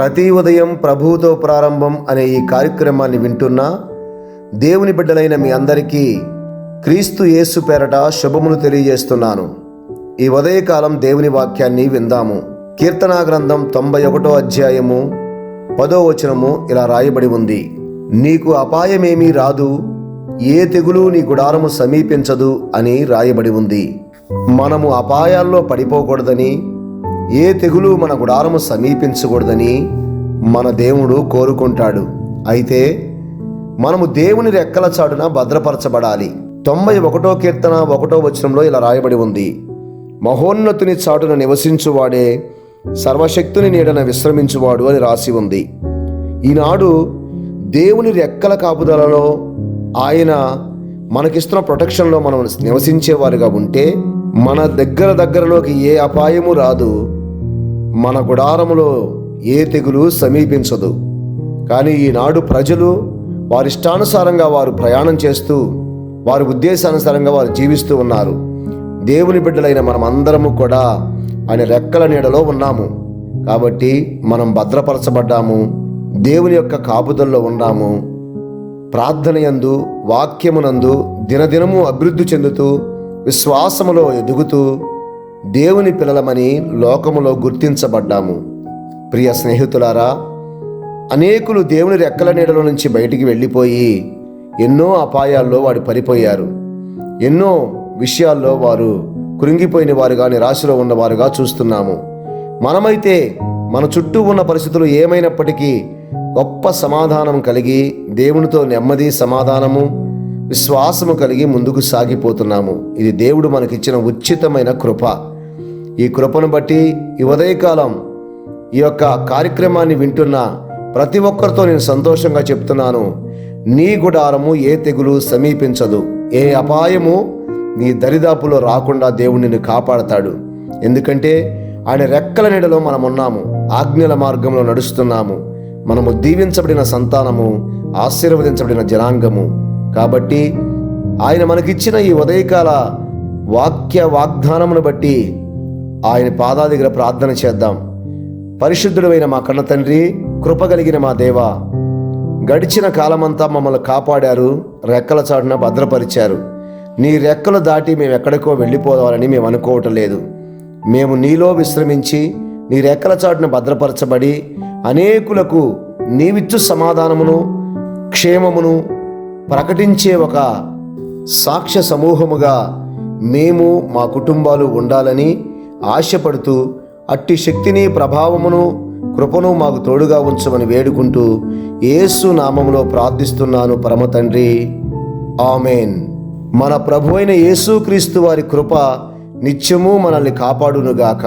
ప్రతి ఉదయం ప్రభువుతో ప్రారంభం అనే ఈ కార్యక్రమాన్ని వింటున్న దేవుని బిడ్డలైన మీ అందరికీ క్రీస్తు యేసు పేరట శుభమును తెలియజేస్తున్నాను. ఈ ఉదయకాలం దేవుని వాక్యాన్ని విందాము. కీర్తనా గ్రంథం తొంభై ఒకటో అధ్యాయము పదో వచనము ఇలా రాయబడి ఉంది. నీకు అపాయమేమీ రాదు ఏ తెగులు నీ గుడారము సమీపించదు అని రాయబడి ఉంది. మనము అపాయాల్లో పడిపోకూడదని ఏ తెగులు మన గుడారము సమీపించకూడదని మన దేవుడు కోరుకుంటాడు. అయితే మనము దేవుని రెక్కల చాటున భద్రపరచబడాలి. తొంభై ఒకటో కీర్తన ఒకటో వచనంలో ఇలా రాయబడి ఉంది. మహోన్నతుని చాటున నివసించువాడే సర్వశక్తుని నీడన విశ్రమించువాడు అని రాసి ఉంది. ఈనాడు దేవుని రెక్కల కాపుదలలో ఆయన మనకిస్తున్న ప్రొటెక్షన్లో మనం నివసించేవారుగా ఉంటే మన దగ్గర దగ్గరలోకి ఏ అపాయము రాదు. మన గుడారములో ఏ తెగులు సమీపించదు. కానీ ఈనాడు ప్రజలు వారిష్టానుసారంగా వారు ప్రయాణం చేస్తూ వారి ఉద్దేశానుసారంగా వారు జీవిస్తూ ఉన్నారు. దేవుని బిడ్డలైన మనం అందరము కూడా ఆయన రెక్కల నీడలో ఉన్నాము. కాబట్టి మనం భద్రపరచబడ్డాము. దేవుని యొక్క కాపుదల్లో ఉన్నాము. ప్రార్థన యందు వాక్యమునందు దినదినము అభివృద్ధి చెందుతూ విశ్వాసములో ఎదుగుతూ దేవుని పిల్లలమని లోకములో గుర్తించబడ్డాము. ప్రియ స్నేహితులారా అనేకులు దేవుని రెక్కల నీడలో నుంచి బయటికి వెళ్ళిపోయి ఎన్నో అపాయాల్లో వాడు పడిపోయారు. ఎన్నో విషయాల్లో వారు కృంగిపోయిన వారుగా నిరాశలో ఉన్నవారుగా చూస్తున్నాము. మనమైతే మన చుట్టూ ఉన్న పరిస్థితులు ఏమైనప్పటికీ గొప్ప సమాధానం కలిగి దేవునితో నెమ్మది సమాధానము విశ్వాసము కలిగి ముందుకు సాగిపోతున్నాము. ఇది దేవుడు మనకిచ్చిన ఉచితమైన కృప. ఈ కృపను బట్టి ఈ ఉదయకాలం ఈ యొక్క కార్యక్రమాన్ని వింటున్న ప్రతి ఒక్కరితో నేను సంతోషంగా చెప్తున్నాను. నీ గుడారము ఏ తెగులు సమీపించదు. ఏ అపాయము నీ దరిదాపులో రాకుండా దేవుడు నిన్ను కాపాడతాడు. ఎందుకంటే ఆయన రెక్కల నీడలో మనం ఉన్నాము ఆజ్ఞల మార్గంలో నడుస్తున్నాము. మనము దీవించబడిన సంతానము ఆశీర్వదించబడిన జనాంగము. కాబట్టి ఆయన మనకిచ్చిన ఈ ఉదయకాల వాక్య వాగ్దానమును బట్టి ఆయన పాదాల దగ్గర ప్రార్థన చేద్దాం. పరిశుద్ధుడైన మా కన్న తండ్రి కృప కలిగిన మా దేవ గడిచిన కాలమంతా మమ్మల్ని కాపాడారు రెక్కల చాటున భద్రపరిచారు. నీ రెక్కలు దాటి మేము ఎక్కడికో వెళ్ళిపోవాలని మేము అనుకోవటం లేదు. మేము నీలో విశ్రమించి నీ రెక్కల చాటున భద్రపరచబడి అనేకులకు నీవిచ్చు సమాధానమును క్షేమమును ప్రకటించే ఒక సాక్ష్య సమూహముగా మేము మా కుటుంబాలు ఉండాలని ఆశపడుతూ అట్టి శక్తిని ప్రభావమును కృపను మాకు తోడుగా ఉంచమని వేడుకుంటూ యేసు నామములో ప్రార్థిస్తున్నాను పరమ తండ్రి. ఆమెన్. మన ప్రభు అయిన యేసుక్రీస్తు వారి కృప నిత్యము మనల్ని కాపాడునుగాక.